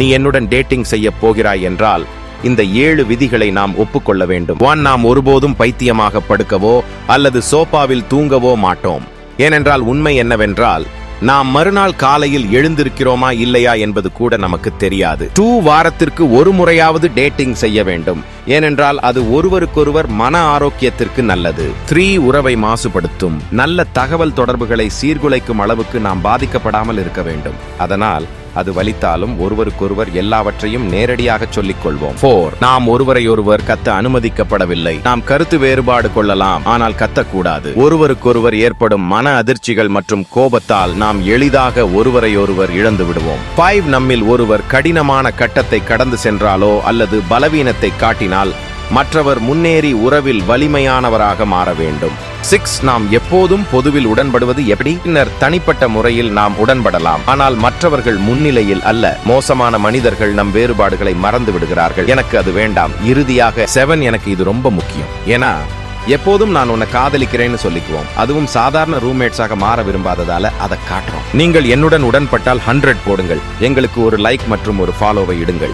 நீ என்னுடன் டேட்டிங் செய்ய போகிறாய் என்றால் இந்த ஏழு விதிகளை நாம் ஒப்புக்கொள்ள வேண்டும். ஒன் நாம் ஒருபோதும் பைத்தியமாக படுக்கவோ அல்லது சோபாவில் தூங்கவோ மாட்டோம். ஏனென்றால் உண்மை என்னவென்றால் நாம் மறுநாள் காலையில் எழுந்திருக்கிறோமா இல்லையா என்பது கூட நமக்கு தெரியாது. டூ வாரத்திற்கு ஒரு முறையாவது டேட்டிங் செய்ய வேண்டும். ஏனென்றால் அது ஒருவருக்கொருவர் மன ஆரோக்கியத்திற்கு நல்லது. த்ரீ உறவை மாசுபடுத்தும். நல்ல தகவல் தொடர்புகளை சீர்குலைக்கும் அளவுக்கு நாம் பாதிக்கப்படாமல் இருக்க வேண்டும். அதனால் அது வலித்தாலும் ஒருவருக்கொருவர் எல்லாவற்றையும் நேரடியாக சொல்லிக் கொள்வோம் போர் நாம் ஒருவரையொருவர் கத்த அனுமதிக்கப்படவில்லை. நாம் கருத்து வேறுபாடு கொள்ளலாம் ஆனால் கத்தக்கூடாது. ஒருவருக்கொருவர் ஏற்படும் மன அதிர்ச்சிகள் மற்றும் கோபத்தால் நாம் எளிதாக ஒருவரையொருவர் இழந்து விடுவோம். ஃபைவ் நம்மில் ஒருவர் கடினமான கட்டத்தை கடந்து சென்றாலோ அல்லது பலவீனத்தை காட்டினால் மற்றவர் முன்னேறி உறவில் வலிமையானவராக மாற வேண்டும். சிக்ஸ் நாம் எப்போதும் பொதுவில் உடன்படுவது எப்படி? பின்னர் தனிப்பட்ட முறையில் நாம் உடன்படலாம். ஆனால் மற்றவர்கள் முன்னிலையில் அல்ல. மோசமான மனிதர்கள் நம் வேறுபாடுகளை மறந்து விடுகிறார்கள். எனக்கு அது வேண்டாம். இறுதியாக செவன் எனக்கு இது ரொம்ப முக்கியம். ஏன்னா எப்போதும் நான் உன்னை காதலிக்கிறேன்னு சொல்லிக்குவோம். அதுவும் சாதாரண ரூம்மேட்ஸாக மாற விரும்பாததால அதை காட்டுறோம். நீங்கள் என்னுடன் உடன்பட்டால் ஹண்ட்ரட் போடுங்கள். எங்களுக்கு ஒரு லைக் மற்றும் ஒரு ஃபாலோவை இடுங்கள்.